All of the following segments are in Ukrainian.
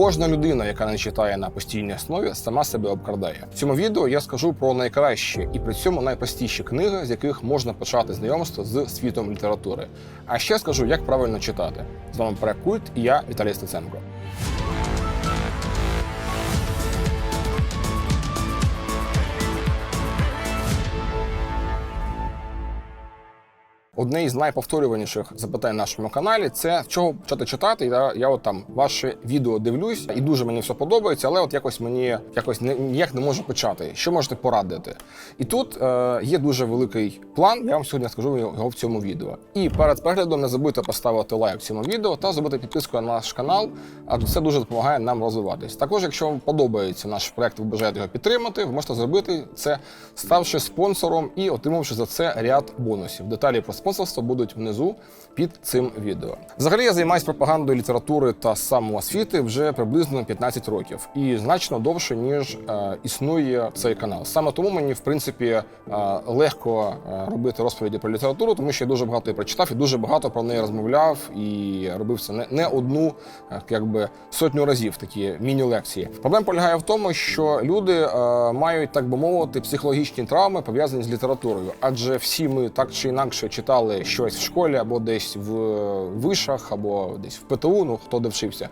Кожна людина, яка не читає на постійній основі, сама себе обкрадає. В цьому відео я скажу про найкращі і при цьому найпростіші книги, з яких можна почати знайомство з світом літератури. А ще скажу, як правильно читати. З вами проект і я Віталій Стеценко. Одне із найповторюваніших запитань на нашому каналі це чого почати читати. Я, я от там ваше відео дивлюсь, і дуже мені все подобається, але от якось мені якось не, ніяк не можу почати. Що можете порадити? І тут е, є дуже великий план. Я вам сьогодні скажу його в цьому відео. І перед переглядом не забудьте поставити лайк цьому відео та зробити підписку на наш канал, адже це дуже допомагає нам розвиватись. Також, якщо вам подобається наш проект, ви бажаєте його підтримати, ви можете зробити це, ставши спонсором і отримавши за це ряд бонусів. Деталі про спонсорство будуть внизу під цим відео. Взагалі я займаюся пропагандою літератури та самоосвіти вже приблизно 15 років і значно довше ніж е, існує цей канал. Саме тому мені в принципі е, легко е, робити розповіді про літературу, тому що я дуже багато її прочитав і дуже багато про неї розмовляв і робив це не, не одну, е, якби сотню разів такі міні-лекції. Проблема полягає в тому, що люди е, мають так би мовити психологічні травми пов'язані з літературою, адже всі ми так чи інакше читали щось в школі або десь в вишах, або десь в ПТУ, ну хто де вчився,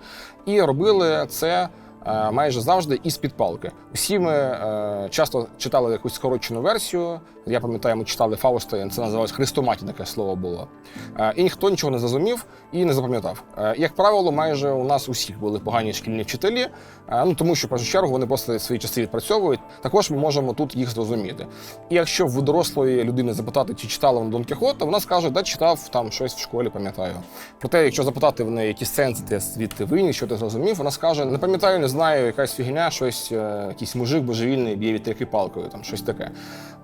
і робили це. Е, Майже завжди із під палки. Всі ми е, часто читали якусь скорочену версію. Я пам'ятаю, ми читали Фауста, це називалось Хрестоматі, таке слово було. Е, і ніхто нічого не зрозумів і не запам'ятав. Як правило, майже у нас усіх були погані шкільні вчителі, ну тому що в першу чергу вони просто свої часи відпрацьовують. Також ми можемо тут їх зрозуміти. І якщо в дорослої людини запитати, чи читала вона Дон Кіхота, вона скаже, да, читав там щось в школі, пам'ятаю. Проте, якщо запитати в неї, які сенси ти звідти виніс, що ти зрозумів, вона скаже: не пам'ятаю, не знаю, якась фігня, щось, е, якийсь мужик божевільний б'є вітряки палкою, там щось таке.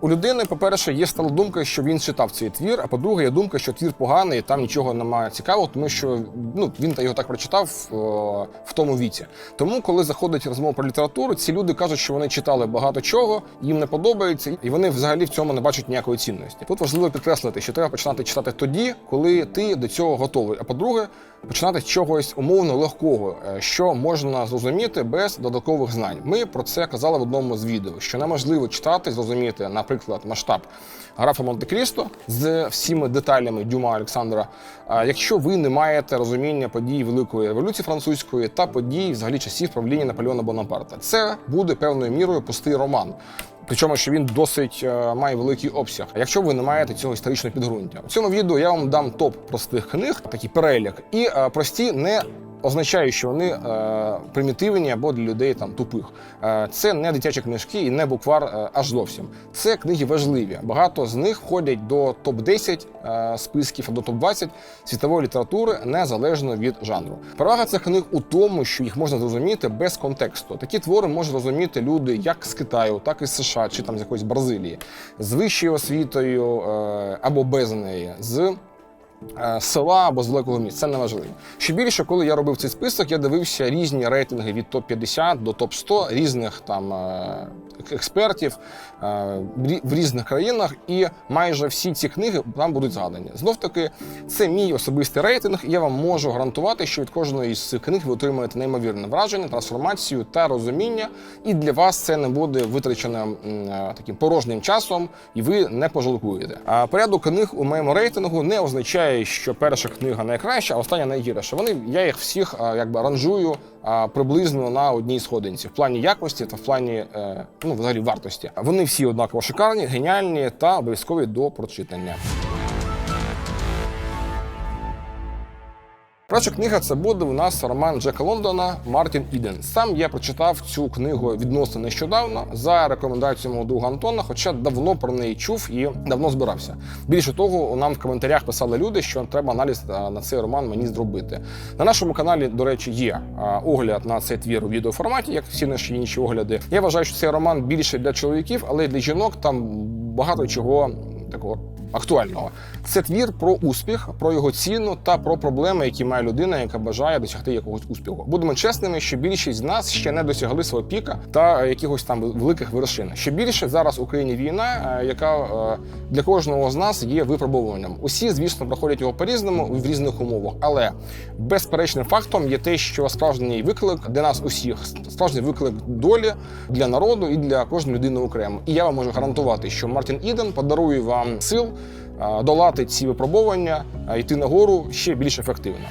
У людини, по-перше, є стала думка, що він читав цей твір, а по-друге, є думка, що твір поганий, там нічого немає цікавого, тому що ну, він та його так прочитав е, в тому віці. Тому, коли заходить розмова про літературу, ці люди кажуть, що вони читали багато чого, їм не подобається, і вони взагалі в цьому не бачать ніякої цінності. Тут важливо підкреслити, що треба починати читати тоді, коли ти до цього готовий. А по-друге, починати з чогось умовно легкого, е, що можна зрозуміти без додаткових знань. Ми про це казали в одному з відео, що неможливо читати, зрозуміти, наприклад, масштаб графа Монте-Крісто з всіми деталями Дюма Олександра, якщо ви не маєте розуміння подій Великої революції французької та подій взагалі часів правління Наполеона Бонапарта. Це буде певною мірою пустий роман. Причому, що він досить е, має великий обсяг. Якщо ви не маєте цього історичного підґрунтя, у цьому відео я вам дам топ простих книг, такий перелік, і е, прості не означає, що вони е, примітивні або для людей там тупих. Е, це не дитячі книжки і не буквар е, аж зовсім. Це книги важливі. Багато з них входять до топ 10 е, списків, до топ 20 світової літератури незалежно від жанру. Перевага цих книг у тому, що їх можна зрозуміти без контексту. Такі твори можуть розуміти люди як з Китаю, так і з США, чи там з якоїсь Бразилії, з вищою освітою е, або без неї. з села або з великого міста. Це не важливо. Ще більше, коли я робив цей список, я дивився різні рейтинги від топ 50 до топ 100 різних там е, експертів е, в різних країнах, і майже всі ці книги там будуть згадані. Знов таки, це мій особистий рейтинг, я вам можу гарантувати, що від кожної із цих книг ви отримаєте неймовірне враження, трансформацію та розуміння. І для вас це не буде витраченим е, таким порожнім часом, і ви не пожалкуєте. А порядок книг у моєму рейтингу не означає, що перша книга найкраща, а остання найгірша. Вони я їх всіх якби ранжую приблизно на одній сходинці в плані якості та в плані е, ну взагалі вартості. Вони всі однаково шикарні, геніальні та обов'язкові до прочитання. Перша книга це буде у нас роман Джека Лондона Мартін Іден. Сам я прочитав цю книгу відносно нещодавно за рекомендацією мого друга Антона, хоча давно про неї чув і давно збирався. Більше того, нам в коментарях писали люди, що треба аналіз на цей роман мені зробити. На нашому каналі, до речі, є огляд на цей твір у відеоформаті, як всі наші інші огляди. Я вважаю, що цей роман більше для чоловіків, але для жінок там багато чого такого актуального. Це твір про успіх, про його ціну та про проблеми, які має людина, яка бажає досягти якогось успіху. Будемо чесними, що більшість з нас ще не досягли свого піка та якихось там великих вершин. Що більше зараз в Україні війна, е, яка е, для кожного з нас є випробуванням. Усі, звісно, проходять його по-різному в різних умовах, але безперечним фактом є те, що справжній виклик для нас усіх, справжній виклик долі для народу і для кожної людини окремо. І я вам можу гарантувати, що Мартін Іден подарує вам сил е, долати ці випробування, е, йти нагору ще більш ефективно.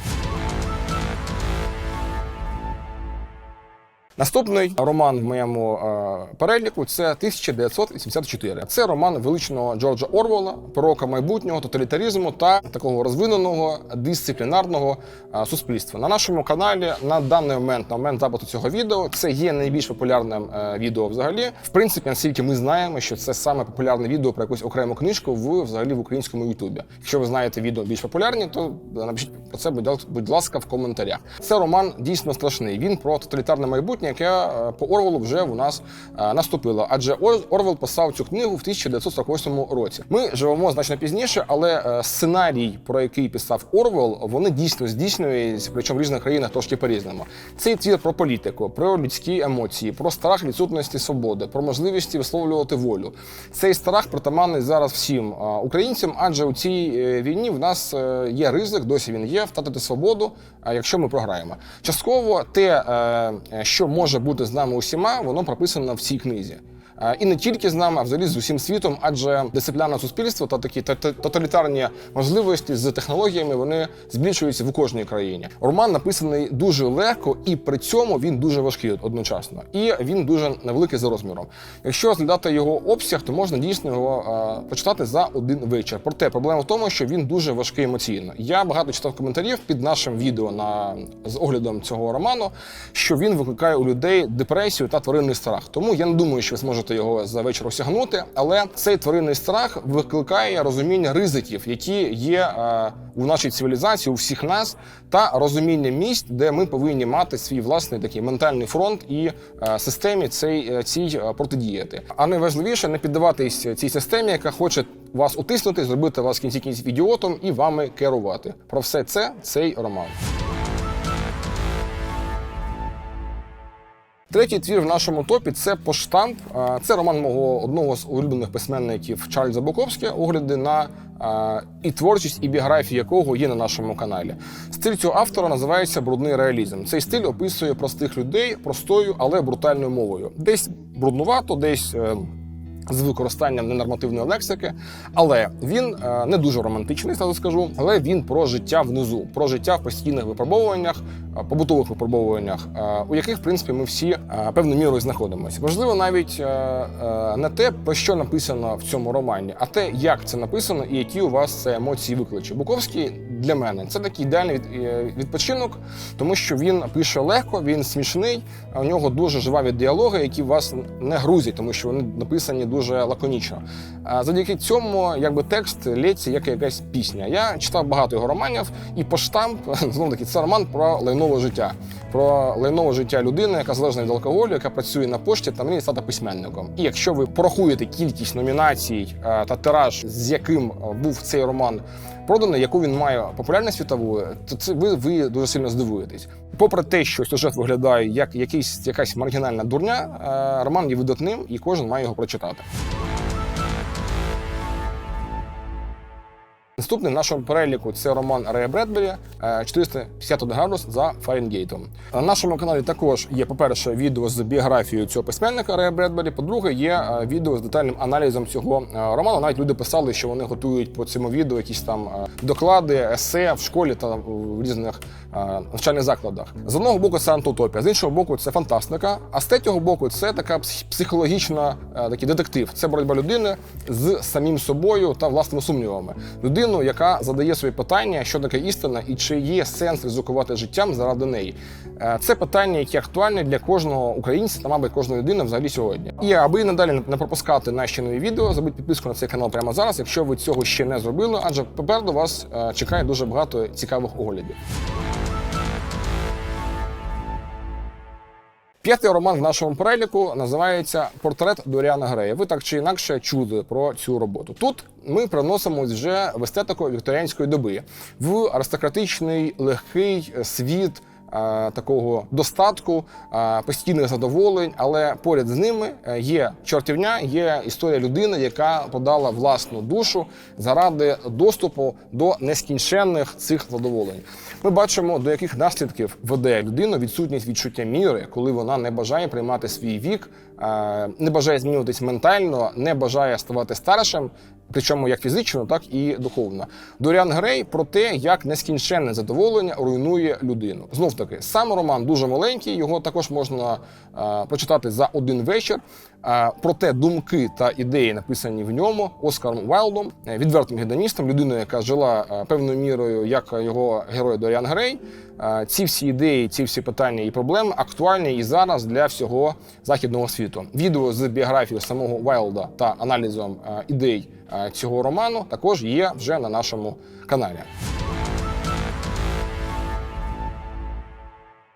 Наступний роман в моєму е, переліку це 1984. Це роман величного Джорджа Орвела, пророка майбутнього, тоталітаризму та такого розвиненого дисциплінарного е, суспільства. На нашому каналі на даний момент, на момент запису цього відео, це є найбільш популярним е, відео взагалі. В принципі, наскільки ми знаємо, що це саме популярне відео про якусь окрему книжку в взагалі в українському Ютубі. Якщо ви знаєте відео більш популярні, то напишіть про це, будь ласка, в коментарях. Це роман дійсно страшний. Він про тоталітарне майбутнє, яке е, по Орвелу вже у нас е, наступило. Адже Орвел писав цю книгу в 1948 році. Ми живемо значно пізніше, але е, сценарій, про який писав Орвел, вони дійсно здійснюються, причому в різних країнах трошки по-різному. Цей твір про політику, про людські емоції, про страх відсутності свободи, про можливості висловлювати волю. Цей страх притаманний зараз всім українцям, адже у цій війні в нас є ризик, досі він є, втратити свободу, якщо ми програємо. Частково те, що може бути з нами усіма, воно прописано в цій книзі. Е, І не тільки з нами, а взагалі з усім світом, адже дисциплінарне суспільство та такі та- та- тоталітарні можливості з технологіями вони збільшуються в кожній країні. Роман написаний дуже легко, і при цьому він дуже важкий одночасно, і він дуже невеликий за розміром. Якщо розглядати його обсяг, то можна дійсно його е, почитати за один вечір. Проте проблема в тому, що він дуже важкий емоційно. Я багато читав коментарів під нашим відео на з оглядом цього роману, що він викликає у людей депресію та тваринний страх. Тому я не думаю, що ви зможете його за вечір осягнути. Але цей тваринний страх викликає розуміння ризиків, які є е, у нашій цивілізації, у всіх нас, та розуміння місць, де ми повинні мати свій власний такий ментальний фронт і е, системі цей, е, цій протидіяти. А найважливіше не піддаватись цій системі, яка хоче вас утиснути, зробити вас кінці кінців ідіотом і вами керувати. Про все це цей роман. Третій твір в нашому топі це поштамп. Е, Це роман мого одного з улюблених письменників Чарльза Буковське, огляди на е, і творчість, і біографію якого є на нашому каналі. Стиль цього автора називається брудний реалізм. Цей стиль описує простих людей простою, але брутальною мовою. Десь бруднувато, десь. З використанням ненормативної лексики, але він е, не дуже романтичний, зразу скажу. Але він про життя внизу, про життя в постійних випробовуваннях, е, побутових випробовуваннях, е, у яких в принципі ми всі певною мірою знаходимося. Можливо, навіть не те, про що написано в цьому романі, а те, як це написано і які у вас це емоції викличе. Буковський для мене це такий ідеальний е, відпочинок, тому що він пише легко, він смішний. У нього дуже живаві діалоги, які вас не грузять, тому що вони написані дуже лаконічно. Завдяки цьому, якби текст лється як якась пісня. Я читав багато його романів, і поштамп знову таки це роман про лайнове життя, про лайнове життя людини, яка залежна від алкоголю, яка працює на пошті та мріє стати письменником. І якщо ви порахуєте кількість номінацій е, та тираж, з яким був цей роман проданий, яку він має популярність світову, то це ви, ви дуже сильно здивуєтесь. Попри те, що сюжет виглядає як якийсь якась маргінальна дурня, е, роман є видатним, і кожен має його прочитати. Наступний в нашому переліку це роман Рея Бредбері е, 451 градус за Фаренгейтом. На нашому каналі також є, по-перше, відео з біографією цього письменника Рея Бредбері. По-друге, є е, відео з детальним аналізом цього е, роману. Навіть люди писали, що вони готують по цьому відео якісь там е, доклади, есе в школі та в різних е, навчальних закладах. З одного боку, це антиутопія, з іншого боку, це фантастика. А з третього боку, це така психологічна е, такий детектив. Це боротьба людини з самим собою та власними сумнівами. Людину, яка задає собі питання, що таке істина, і чи є сенс ризикувати життям заради неї. Е, Це питання, які актуальні для кожного українця та, мабуть, кожної людини взагалі сьогодні. І аби надалі не пропускати наші нові відео, зробіть підписку на цей канал прямо зараз, якщо ви цього ще не зробили, адже попереду вас е, чекає дуже багато цікавих оглядів. П'ятий роман в нашому переліку називається Портрет Доріана Грея. Ви так чи інакше чули про цю роботу. Тут ми приносимось вже в естетику вікторіанської доби, в аристократичний легкий світ. Е, Такого достатку, е, постійних задоволень, але поряд з ними е, є чортівня, є історія людини, яка подала власну душу заради доступу до нескінченних цих задоволень. Ми бачимо, до яких наслідків веде людину відсутність відчуття міри, коли вона не бажає приймати свій вік, не бажає змінюватись ментально, не бажає ставати старшим, причому як фізично, так і духовно. Доріан Грей про те, як нескінченне задоволення руйнує людину. Знов таки, сам роман дуже маленький, його також можна е, прочитати за один вечір. Проте думки та ідеї, написані в ньому Оскаром Вайлдом, е, відвертим гедоністом, людиною, яка жила е, певною мірою, як його герой Доріан Грей. Е, Ці всі ідеї, ці всі питання і проблеми актуальні і зараз для всього західного світу. Відео з біографією самого Вайлда та аналізом ідей цього роману також є вже на нашому каналі.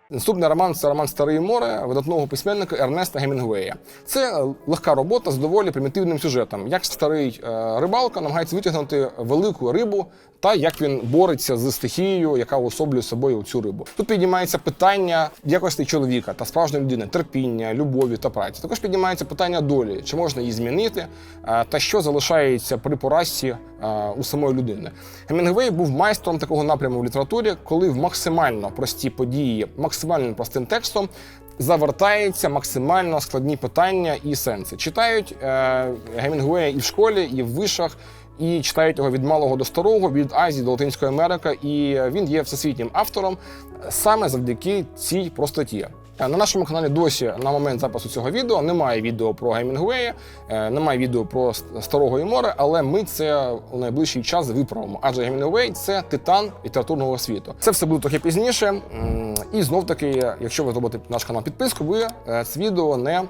Наступний роман це роман Старе море видатного письменника Ернеста Гемінгуея. Це е, легка робота з доволі примітивним сюжетом. Як старий е, рибалка намагається витягнути велику рибу, та як він бореться з стихією, яка уособлює собою цю рибу. Тут піднімається питання якості чоловіка та справжньої людини, терпіння, любові та праці. Також піднімається питання долі, чи можна її змінити, е, та що залишається при поразці у самої людини. Гемінгвей був майстром такого напряму в літературі, коли в максимально прості події, максимально простим текстом. Завертається максимально складні питання і сенси. Читають е, Гемінгуея і в школі, і в вишах, і читають його від малого до старого, від Азії до Латинської Америки. І він є всесвітнім автором саме завдяки цій простоті. Е, На нашому каналі досі на момент запису цього відео немає відео про Гемінгуея, е, немає відео про старого і море, але ми це у найближчий час виправимо. Адже Гемінгуей це титан літературного світу. Це все буде трохи пізніше. І знов таки, якщо ви зробите наш канал підписку, ви е, це відео не.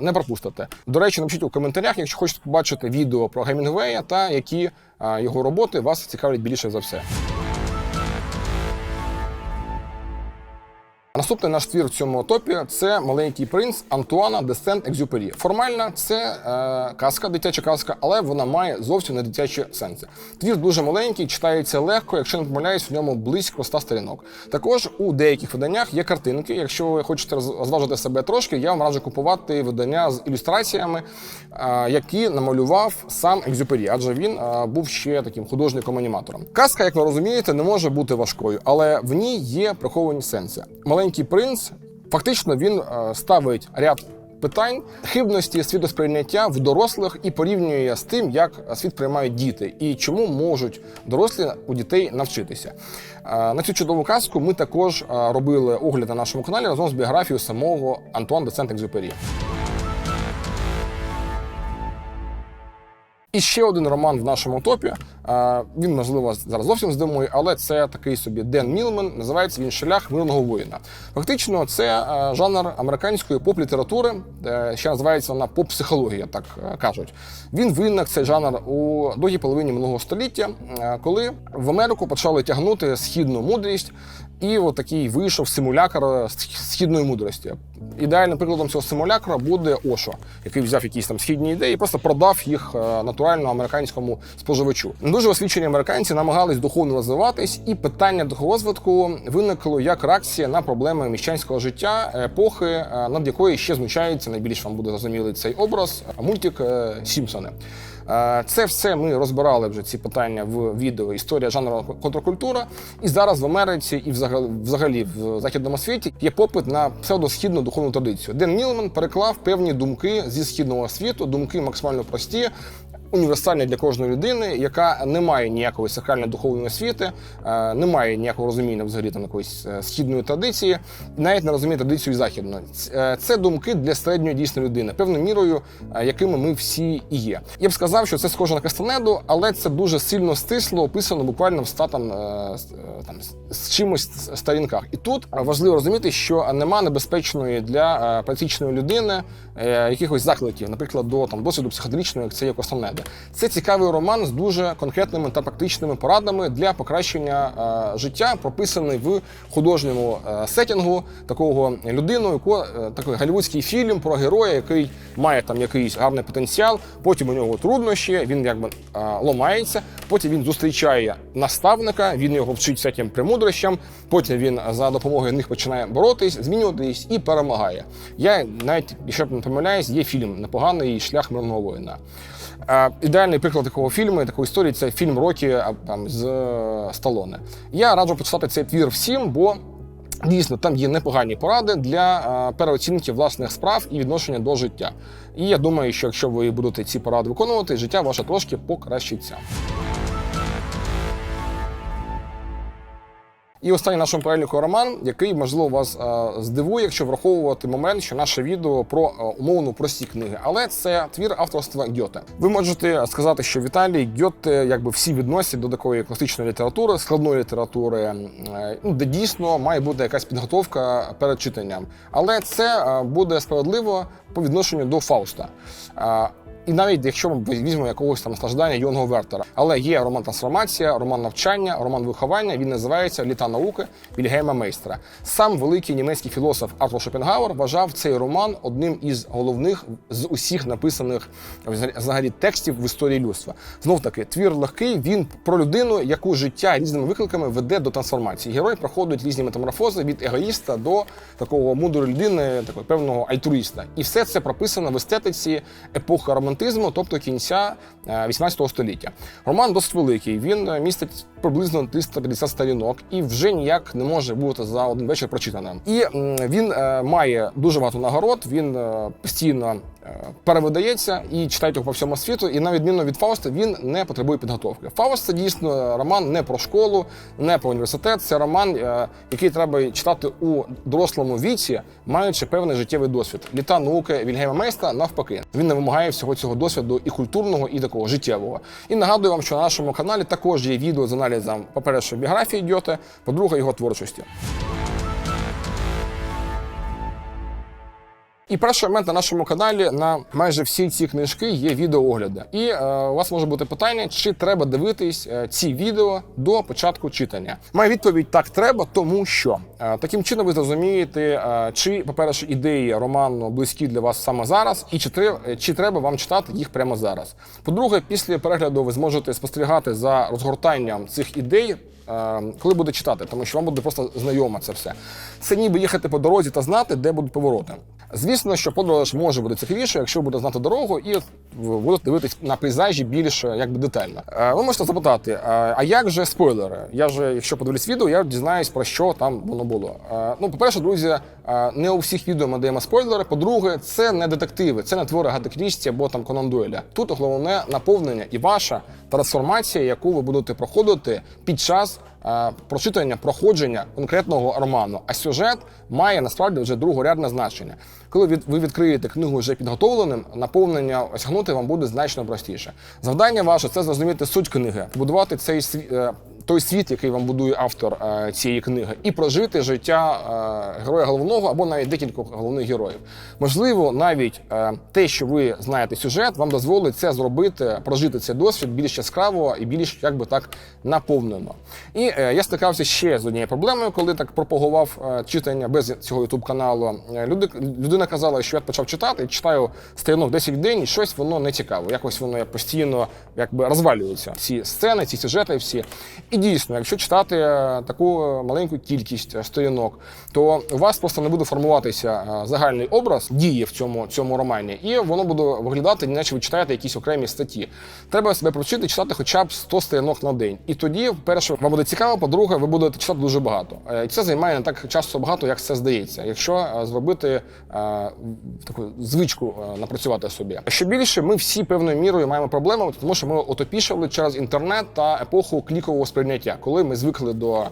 Не пропустите. До речі, напишіть у коментарях, якщо хочете побачити відео про Гемінгуея та які його роботи вас цікавлять більше за все. Наступний наш твір в цьому топі це маленький принц Антуана де Сент-Екзюпері. Формально це е, казка, дитяча казка, але вона має зовсім не дитячі сенси. Твір дуже маленький, читається легко, якщо не помиляюсь, в ньому близько ста сторінок. Також у деяких виданнях є картинки. Якщо ви хочете роз- розважити себе трошки, я вам раджу купувати видання з ілюстраціями, е, які намалював сам Екзюпері, адже він е, був ще таким художником-аніматором. Казка, як ви розумієте, не може бути важкою, але в ній є приховані сенси. Маленький принц фактично він е, ставить ряд. Питань хибності світосприйняття в дорослих і порівнює з тим, як світ приймають діти, і чому можуть дорослі у дітей навчитися. Е, На цю чудову казку ми також е, робили огляд на нашому каналі разом з біографією самого Антуан де Сент-Екзюпері. І ще один роман в нашому топі. Е, Він, можливо, зараз зовсім здивує, але це такий собі Ден Мілмен. Називається він Шлях мирного воїна. Фактично, це е, жанр американської поп-літератури, е, ще називається вона поп-психологія, так кажуть. Він виник цей жанр у другій половині минулого століття, коли в Америку почали тягнути східну мудрість. І от такий вийшов симулякр східної мудрості. Ідеальним прикладом цього симулякра буде Ошо, який взяв якісь там східні ідеї і просто продав їх е, натурально американському споживачу. Дуже освічені американці намагались духовно розвиватись, і питання духовозвитку виникло як реакція на проблеми міщанського життя епохи, е, над якою ще знущається найбільш вам буде зрозумілий цей образ мультик е, Сімпсони. Е, Це все ми розбирали вже ці питання в відео Історія жанру контркультура. І зараз в Америці і взагалі, в західному світі є попит на псевдосхідну духовну традицію. Ден Мілман переклав певні думки зі східного світу, думки максимально прості. Універсальні для кожної людини, яка не має ніякої сакральної духовної освіти, е, не має ніякого розуміння взагалі там якоїсь е, східної традиції, навіть не розуміє традицію західної. Е, Це думки для середньої дійсної людини, певною мірою, якими ми всі і є. Я б сказав, що це схоже на Кастанеду, але це дуже сильно стисло, описано буквально в ста там, з- чимось сторінках. І тут важливо розуміти, що нема небезпечної для пересічної людини якихось закликів, наприклад, до там досвіду психоделічного, як це є Кастанеда. Це цікавий роман з дуже конкретними та практичними порадами для покращення е, життя, прописаний в художньому е, сетінгу такого людину, яку е, такий голівудський фільм про героя, який має там якийсь гарний потенціал. Потім у нього труднощі, він якби е, ламається. Потім він зустрічає наставника, він його вчить всяким премудрощам. Потім він за допомогою них починає боротись, змінюватись і перемагає. Я навіть, якщо не помиляюсь, є фільм непоганий шлях мирного воїна. Ідеальний приклад такого фільму, такої історії це фільм Рокі там з е, Сталоне. Я раджу почитати цей твір всім, бо дійсно там є непогані поради для е, переоцінки власних справ і відношення до життя. І я думаю, що якщо ви будете ці поради виконувати, життя ваше трошки покращиться. І останній нашому переліку роман, який можливо вас е, здивує, якщо враховувати момент, що наше відео про е, умовно прості книги, але це твір авторства Гьоте. Ви можете сказати, що Віталій Гьоте якби всі відносять до такої класичної літератури, складної літератури, е, ну, де дійсно має бути якась підготовка перед читанням. Але це буде справедливо по відношенню до Фауста. І навіть якщо ми візьмемо якогось там страждання Йонго Вертера, але є роман трансформація, роман навчання, роман виховання. Він називається Літа науки Вільгейма Мейстра. Сам великий німецький філософ Артур Шопенгауер вважав цей роман одним із головних з усіх написаних взагалі текстів в історії людства. Знов таки, твір легкий. Він про людину, яку життя різними викликами веде до трансформації. Герой проходить різні метаморфози від егоїста до такого мудрої людини, такого певного альтруїста. І все це прописано в естетиці епохи романтизму, тобто кінця е, 18 століття. Роман досить великий. Він е, містить приблизно 350 сторінок і вже ніяк не може бути за один вечір прочитаним. І він е, має дуже багато нагород. Він е, постійно е, перевидається і читають його по всьому світу. І на відміну від Фауста, він не потребує підготовки. Фауст це дійсно роман не про школу, не про університет. Це роман, який треба читати у дорослому віці, маючи певний життєвий досвід. Літа науки Вільгейма Мейста навпаки. Він не вимагає всього цього досвіду і культурного, і такого життєвого. І нагадую вам, що на нашому каналі також є відео з аналізом, по-перше, біографії Дьоти, по-друге, його творчості. І перший момент на нашому каналі на майже всі ці книжки є відеоогляди. І е, у вас може бути питання, чи треба дивитись е, ці відео до початку читання. Моя відповідь так треба, тому що е, таким чином ви зрозумієте, е, чи, по-перше, ідеї роману близькі для вас саме зараз, і чи, тре- чи треба вам читати їх прямо зараз. По-друге, після перегляду ви зможете спостерігати за розгортанням цих ідей. е, Коли буде читати, тому що вам буде просто знайомо це все. Це ніби їхати по дорозі та знати, де будуть повороти. Звісно, що подорож може бути цікавіше, якщо ви будете знати дорогу і ви будете дивитись на пейзажі більш якби детально. Е, Ви можете запитати, е, а як же спойлери? Я ж, якщо подивлюсь відео, я дізнаюсь про що там воно було. Е, Ну, по-перше, друзі, е, не у всіх відео ми даємо спойлери. По-друге, це не детективи, це не твори Гати Крісті або там Конан. Тут головне наповнення і ваша трансформація, яку ви будете проходити під час е, прочитання, проходження конкретного роману. А сюжет має насправді вже другорядне значення. Коли ви відкриєте книгу вже підготовленим, наповнення осягнути вам буде значно простіше. Завдання ваше це зрозуміти суть книги, побудувати цей е, той світ, який вам будує автор е, цієї книги, і прожити життя е, героя головного або навіть декількох головних героїв. Можливо, навіть е, те, що ви знаєте сюжет, вам дозволить це зробити, прожити цей досвід більш яскраво і більш як би так наповнено. І е, я стикався ще з однією проблемою, коли так пропагував е, читання без цього ютуб каналу. Люди, людина казала, що я почав читати, читаю сторінок 10 в день, і щось воно не цікаво. Якось воно як постійно якби розвалюється. Ці сцени, ці сюжети, всі. І дійсно, якщо читати е, таку е, маленьку кількість е, сторінок, то у вас просто не буде формуватися загальний образ дії в цьому, цьому романі, і воно буде виглядати, наче ви читаєте якісь окремі статті. Треба себе провчити читати хоча б 100 сторінок на день. І тоді, перше, вам буде цікаво, по-друге, ви будете читати дуже багато. І це займає не так часто багато, як це здається. Якщо зробити таку звичку напрацювати собі. Що більше, ми всі певною мірою маємо проблеми, тому що ми отопішали через інтернет та епоху клікового сприйняття сприйняття, коли ми звикли до е,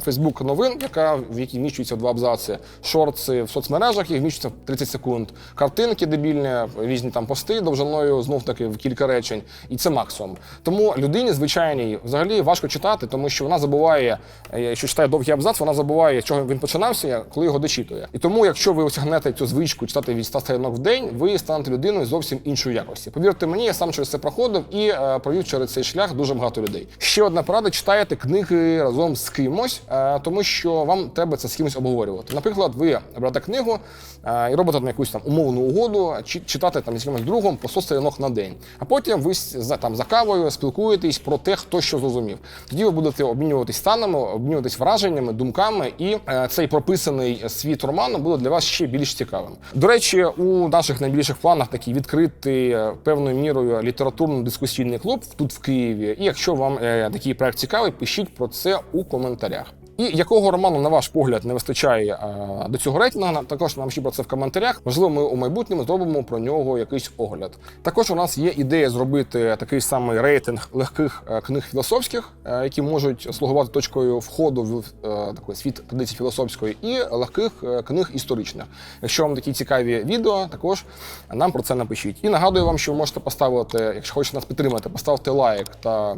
Фейсбук новин, яка в якій вміщується два абзаци, шорти в соцмережах, їх вміщується 30 секунд, картинки дебільні, різні там пости довжиною знов таки в кілька речень, і це максимум. Тому людині звичайній взагалі важко читати, тому що вона забуває, е, що читає довгий абзац, вона забуває, з чого він починався, коли його дочитує. І тому, якщо ви осягнете цю звичку читати від 100 сторінок в день, ви станете людиною зовсім іншої якості. Повірте мені, я сам через це проходив і е, провів через цей шлях дуже багато людей. Ще одна порада: читаєте книги разом з кимось, е, тому що вам треба це з кимось обговорювати. Наприклад, ви берете книгу і робите там якусь там умовну угоду, чи читати там з якимось другом по 100 сторінок на день. А потім ви там за кавою спілкуєтесь про те, хто що зрозумів. Тоді ви будете обмінюватись станами, обмінюватись враженнями, думками, і е, цей прописаний світ роману буде для вас ще більш цікавим. До речі, у наших найбільших планах такий відкритий е, певною мірою літературно-дискусійний клуб тут в Києві. І якщо вам е, такий проект цікавий, пишіть про це у коментарях. І якого роману, на ваш погляд, не вистачає е, до цього рейтингу, також напишіть про це в коментарях. Можливо, ми у майбутньому зробимо про нього якийсь огляд. Також у нас є ідея зробити такий самий рейтинг легких е, книг філософських, е, які можуть слугувати точкою входу в такий світ традицій філософської, і легких книг історичних. Якщо вам такі цікаві відео, також нам про це напишіть. І нагадую вам, що ви можете поставити, якщо хочете нас підтримати, поставте лайк та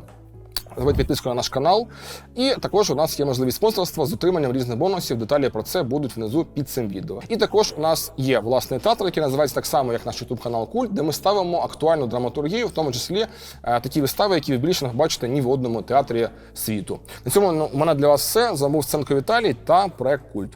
Зробіть підписку на наш канал. І також у нас є можливість спонсорства з отриманням різних бонусів. Деталі про це будуть внизу під цим відео. І також у нас є власний театр, який називається так само, як наш youtube канал Культ, де ми ставимо актуальну драматургію, в тому числі е, такі вистави, які ви більше не бачите ні в одному театрі світу. На цьому ну, у мене для вас все. З вами Сценко Віталій та проект Культ.